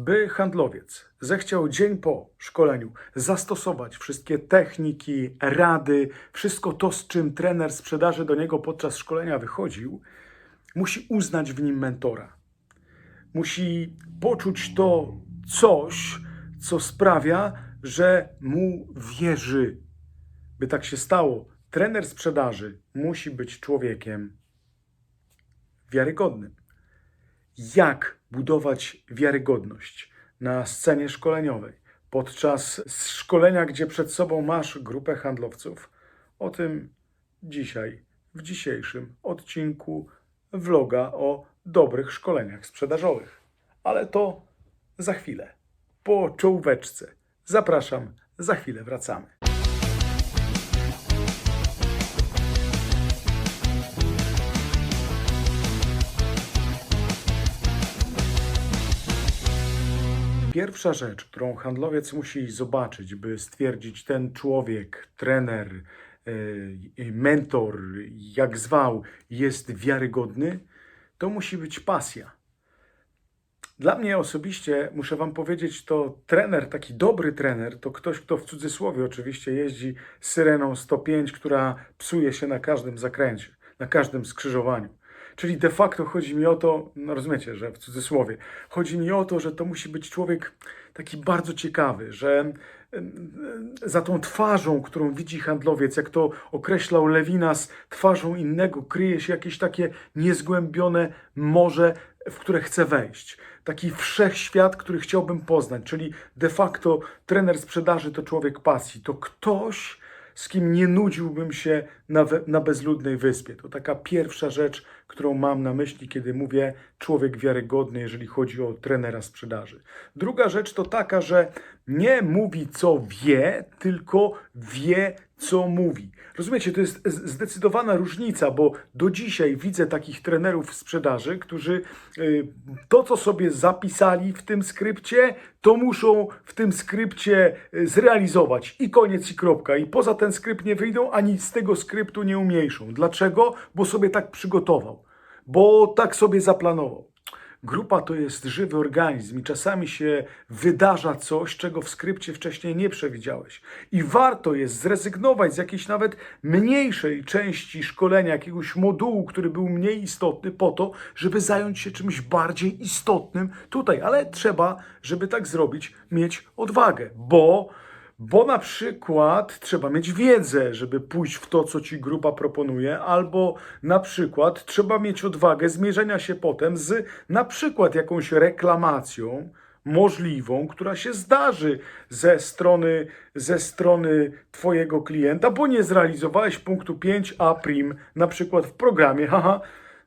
by handlowiec zechciał dzień po szkoleniu zastosować wszystkie techniki, rady, wszystko to, z czym trener sprzedaży do niego podczas szkolenia wychodził, musi uznać w nim mentora. Musi poczuć to coś, co sprawia, że mu wierzy. By tak się stało, trener sprzedaży musi być człowiekiem wiarygodnym. Jak budować wiarygodność na scenie szkoleniowej podczas szkolenia, gdzie przed sobą masz grupę handlowców? O tym dzisiaj, w dzisiejszym odcinku vloga o dobrych szkoleniach sprzedażowych. Ale to za chwilę, po czołóweczce. Zapraszam, za chwilę wracamy. Pierwsza rzecz, którą handlowiec musi zobaczyć, by stwierdzić, ten człowiek, trener, yy, mentor, jak zwał, jest wiarygodny, to musi być pasja. Dla mnie osobiście, muszę Wam powiedzieć, to trener, taki dobry trener, to ktoś, kto w cudzysłowie oczywiście jeździ syreną 105, która psuje się na każdym zakręcie, na każdym skrzyżowaniu. Czyli de facto chodzi mi o to, no rozumiecie, że w cudzysłowie, chodzi mi o to, że to musi być człowiek taki bardzo ciekawy, że za tą twarzą, którą widzi handlowiec, jak to określał Lewinas, twarzą innego kryje się jakieś takie niezgłębione morze, w które chce wejść. Taki wszechświat, który chciałbym poznać, czyli de facto trener sprzedaży to człowiek pasji, to ktoś, z kim nie nudziłbym się na, na bezludnej wyspie. To taka pierwsza rzecz, którą mam na myśli, kiedy mówię człowiek wiarygodny, jeżeli chodzi o trenera sprzedaży. Druga rzecz to taka, że nie mówi, co wie, tylko wie, co mówi. Rozumiecie, to jest zdecydowana różnica, bo do dzisiaj widzę takich trenerów sprzedaży, którzy y, to, co sobie zapisali w tym skrypcie, to muszą w tym skrypcie y, zrealizować i koniec i kropka. I poza ten skrypt nie wyjdą, ani z tego skryptu nie umniejszą. Dlaczego? Bo sobie tak przygotował, bo tak sobie zaplanował. Grupa to jest żywy organizm i czasami się wydarza coś, czego w skrypcie wcześniej nie przewidziałeś. I warto jest zrezygnować z jakiejś nawet mniejszej części szkolenia, jakiegoś modułu, który był mniej istotny, po to, żeby zająć się czymś bardziej istotnym tutaj. Ale trzeba, żeby tak zrobić, mieć odwagę, bo bo na przykład trzeba mieć wiedzę, żeby pójść w to, co ci grupa proponuje, albo na przykład trzeba mieć odwagę zmierzenia się potem z na przykład jakąś reklamacją możliwą, która się zdarzy ze strony, ze strony twojego klienta, bo nie zrealizowałeś punktu 5a prim na przykład w programie. Haha,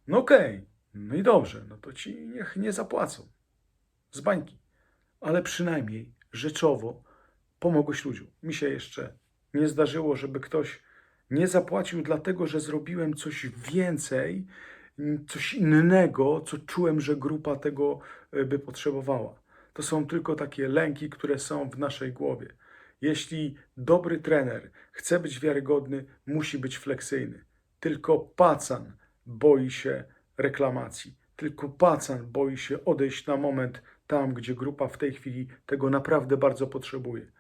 no okej, no i dobrze, no to ci niech nie zapłacą z bańki, ale przynajmniej rzeczowo pomogłeś ludziom. Mi się jeszcze nie zdarzyło, żeby ktoś nie zapłacił, dlatego że zrobiłem coś więcej, coś innego, co czułem, że grupa tego e, by potrzebowała. To są tylko takie lęki, które są w naszej głowie. Jeśli dobry trener chce być wiarygodny, musi być fleksyjny. Tylko pacan boi się reklamacji. Tylko pacan boi się odejść na moment tam, gdzie grupa w tej chwili tego naprawdę bardzo potrzebuje.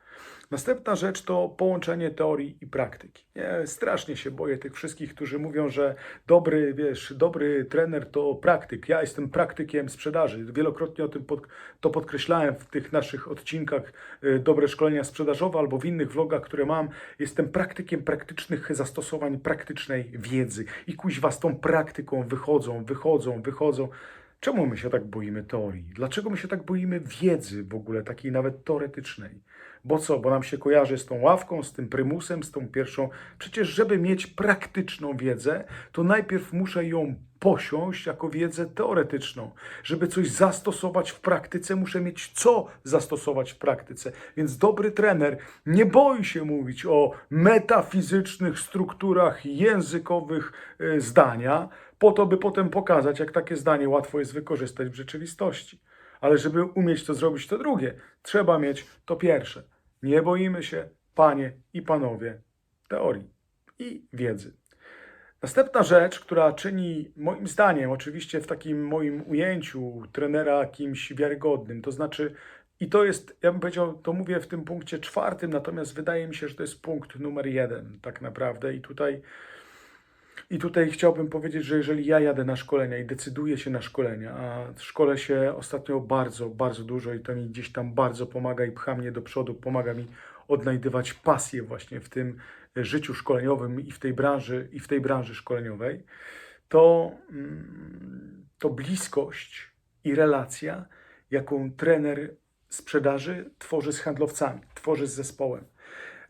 Następna rzecz to połączenie teorii i praktyki. Ja strasznie się boję tych wszystkich, którzy mówią, że dobry, wiesz, dobry trener to praktyk. Ja jestem praktykiem sprzedaży. Wielokrotnie o tym pod, to podkreślałem w tych naszych odcinkach y, Dobre Szkolenia Sprzedażowe albo w innych vlogach, które mam. Jestem praktykiem praktycznych zastosowań praktycznej wiedzy. I kuźwa z tą praktyką wychodzą, wychodzą, wychodzą. Czemu my się tak boimy teorii? Dlaczego my się tak boimy wiedzy w ogóle, takiej nawet teoretycznej? Bo co? Bo nam się kojarzy z tą ławką, z tym prymusem, z tą pierwszą. Przecież, żeby mieć praktyczną wiedzę, to najpierw muszę ją posiąść jako wiedzę teoretyczną. Żeby coś zastosować w praktyce, muszę mieć co zastosować w praktyce. Więc dobry trener nie boi się mówić o metafizycznych strukturach językowych y, zdania, po to, by potem pokazać, jak takie zdanie łatwo jest wykorzystać w rzeczywistości. Ale żeby umieć to zrobić, to drugie, trzeba mieć to pierwsze. Nie boimy się, panie i panowie, teorii i wiedzy. Następna rzecz, która czyni moim zdaniem, oczywiście w takim moim ujęciu trenera kimś wiarygodnym, to znaczy, i to jest, ja bym powiedział, to mówię w tym punkcie czwartym, natomiast wydaje mi się, że to jest punkt numer jeden tak naprawdę. I tutaj i tutaj chciałbym powiedzieć, że jeżeli ja jadę na szkolenia i decyduję się na szkolenia, a szkole się ostatnio bardzo, bardzo dużo i to mi gdzieś tam bardzo pomaga i pcha mnie do przodu, pomaga mi odnajdywać pasję właśnie w tym życiu szkoleniowym i w tej branży, i w tej branży szkoleniowej, to, mm, to bliskość i relacja, jaką trener sprzedaży tworzy z handlowcami, tworzy z zespołem.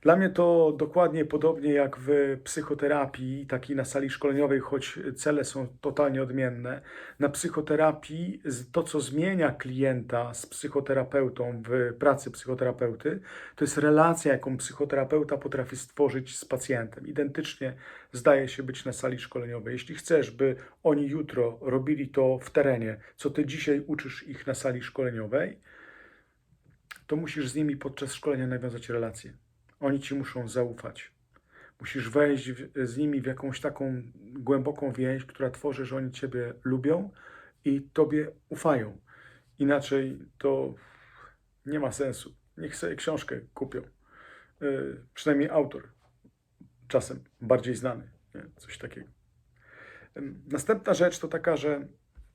Dla mnie to dokładnie podobnie jak w psychoterapii, takiej na sali szkoleniowej, choć cele są totalnie odmienne. Na psychoterapii to, co zmienia klienta z psychoterapeutą w pracy psychoterapeuty, to jest relacja, jaką psychoterapeuta potrafi stworzyć z pacjentem. Identycznie zdaje się być na sali szkoleniowej. Jeśli chcesz, by oni jutro robili to w terenie, co ty dzisiaj uczysz ich na sali szkoleniowej, to musisz z nimi podczas szkolenia nawiązać relację. Oni ci muszą zaufać. Musisz wejść w, z nimi w jakąś taką głęboką więź, która tworzy, że oni ciebie lubią i tobie ufają. Inaczej to nie ma sensu. Niech sobie książkę kupią. Yy, przynajmniej autor. Czasem bardziej znany. Nie? Coś takiego. Następna rzecz to taka, że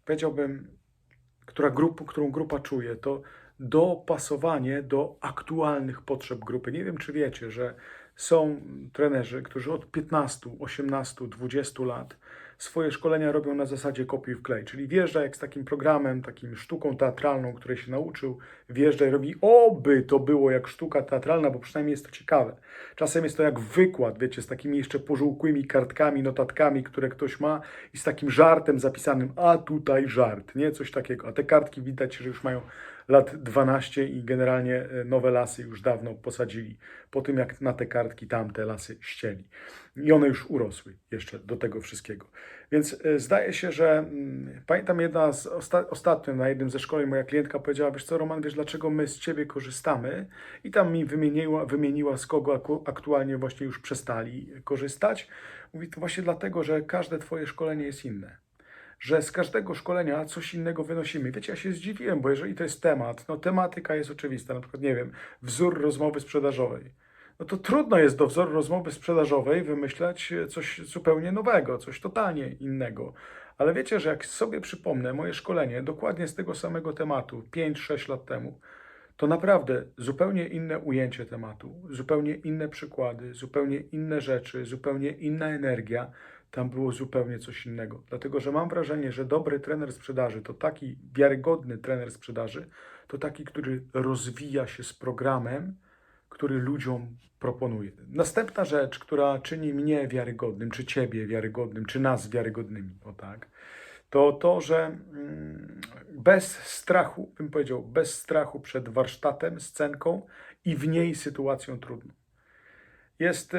powiedziałbym, która grup, którą grupa czuje, to dopasowanie do aktualnych potrzeb grupy. Nie wiem, czy wiecie, że są trenerzy, którzy od 15, 18, 20 lat swoje szkolenia robią na zasadzie kopiuj w klej, czyli wjeżdża jak z takim programem, takim sztuką teatralną, której się nauczył, wjeżdża i robi, oby to było jak sztuka teatralna, bo przynajmniej jest to ciekawe. Czasem jest to jak wykład, wiecie, z takimi jeszcze pożółkłymi kartkami, notatkami, które ktoś ma i z takim żartem zapisanym, a tutaj żart, nie? Coś takiego. A te kartki widać, że już mają lat 12 i generalnie e, nowe lasy już dawno posadzili, po tym jak na te kartki tamte lasy ścieli. I one już urosły jeszcze do tego wszystkiego. Więc e, zdaje się, że mm, pamiętam jedna z osta- ostatnio na jednym ze szkoleń moja klientka powiedziała, wiesz co Roman, wiesz dlaczego my z Ciebie korzystamy? I tam mi wymieniła, wymieniła z kogo aktualnie właśnie już przestali korzystać. Mówi to właśnie dlatego, że każde Twoje szkolenie jest inne że z każdego szkolenia coś innego wynosimy. Wiecie, ja się zdziwiłem, bo jeżeli to jest temat, no tematyka jest oczywista, na przykład, nie wiem, wzór rozmowy sprzedażowej. No to trudno jest do wzoru rozmowy sprzedażowej wymyślać coś zupełnie nowego, coś totalnie innego. Ale wiecie, że jak sobie przypomnę moje szkolenie dokładnie z tego samego tematu 5-6 lat temu, to naprawdę zupełnie inne ujęcie tematu, zupełnie inne przykłady, zupełnie inne rzeczy, zupełnie inna energia. Tam było zupełnie coś innego. Dlatego, że mam wrażenie, że dobry trener sprzedaży to taki wiarygodny trener sprzedaży, to taki, który rozwija się z programem, który ludziom proponuje. Następna rzecz, która czyni mnie wiarygodnym, czy ciebie wiarygodnym, czy nas wiarygodnymi, o tak, to to, że mm, bez strachu, bym powiedział, bez strachu przed warsztatem, scenką i w niej sytuacją trudną. Jest,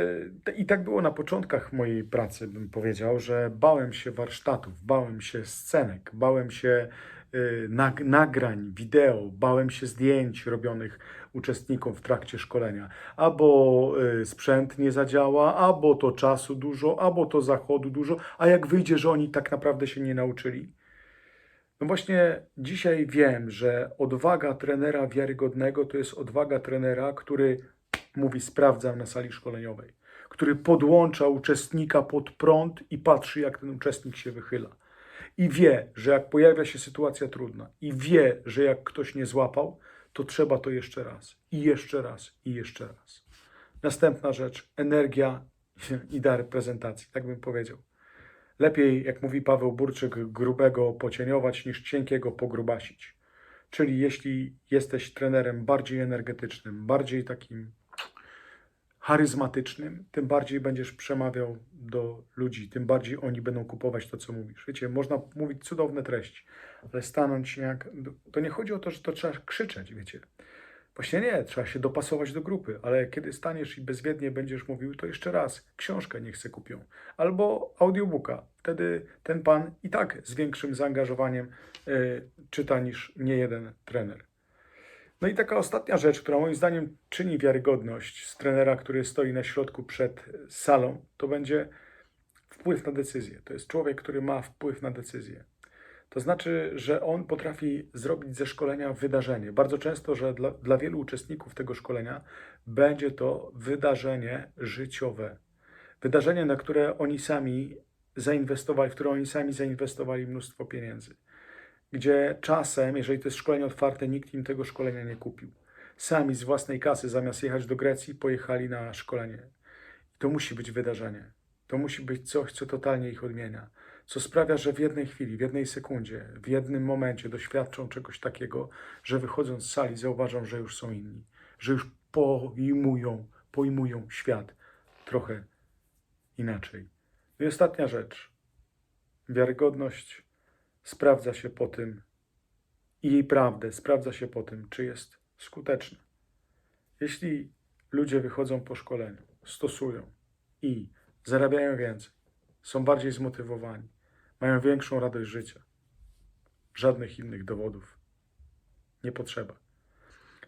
te- i tak było na początkach mojej pracy, bym powiedział, że bałem się warsztatów, bałem się scenek, bałem się y, nag, nagrań, wideo, bałem się zdjęć robionych uczestnikom w trakcie szkolenia. Albo y, sprzęt nie zadziała, albo to czasu dużo, albo to zachodu dużo, a jak wyjdzie, że oni tak naprawdę się nie nauczyli. No właśnie dzisiaj wiem, że odwaga trenera wiarygodnego to jest odwaga trenera, który mówi sprawdzam na sali szkoleniowej, który podłącza uczestnika pod prąd i patrzy, jak ten uczestnik się wychyla. I wie, że jak pojawia się sytuacja trudna, i wie, że jak ktoś nie złapał, to trzeba to jeszcze raz, i jeszcze raz, i jeszcze raz. Następna rzecz, energia i dar prezentacji, tak bym powiedział. Lepiej, jak mówi Paweł Burczyk, grubego pocieniować niż cienkiego pogrubasić. Czyli jeśli jesteś trenerem bardziej energetycznym, bardziej takim charyzmatycznym, tym bardziej będziesz przemawiał do ludzi, tym bardziej oni będą kupować to, co mówisz. Wiecie, można mówić cudowne treści, ale stanąć jak... To nie chodzi o to, że to trzeba krzyczeć, wiecie. Właśnie nie, trzeba się dopasować do grupy, ale kiedy staniesz i bezwiednie będziesz mówił, to jeszcze raz książkę niech se kupią. Albo audiobooka. Wtedy ten pan i tak z większym zaangażowaniem y, czyta niż nie jeden trener. No i taka ostatnia rzecz, która moim zdaniem czyni wiarygodność z trenera, który stoi na środku przed salą, to będzie wpływ na decyzję. To jest człowiek, który ma wpływ na decyzję. To znaczy, że on potrafi zrobić ze szkolenia wydarzenie. Bardzo często, że dla, dla wielu uczestników tego szkolenia będzie to wydarzenie życiowe. Wydarzenie, na które oni sami zainwestowali, w które oni sami zainwestowali mnóstwo pieniędzy. Gdzie czasem, jeżeli to jest szkolenie otwarte, nikt im tego szkolenia nie kupił. Sami z własnej kasy, zamiast jechać do Grecji, pojechali na szkolenie. To musi być wydarzenie. To musi być coś, co totalnie ich odmienia. Co sprawia, że w jednej chwili, w jednej sekundzie, w jednym momencie doświadczą czegoś takiego, że wychodząc z sali zauważą, że już są inni. Że już pojmują, pojmują świat trochę inaczej. I ostatnia rzecz. Wiarygodność sprawdza się po tym, i jej prawdę sprawdza się po tym, czy jest skuteczna. Jeśli ludzie wychodzą po szkoleniu, stosują i zarabiają więcej, są bardziej zmotywowani, mają większą radość życia, żadnych innych dowodów nie potrzeba.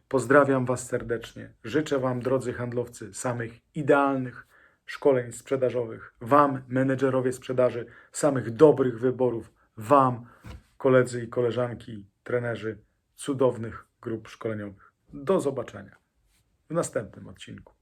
Pozdrawiam Was serdecznie. Życzę Wam, drodzy handlowcy, samych idealnych szkoleń sprzedażowych. Wam, menedżerowie sprzedaży, samych dobrych wyborów. Wam, koledzy i koleżanki, trenerzy cudownych grup szkoleniowych. Do zobaczenia w następnym odcinku.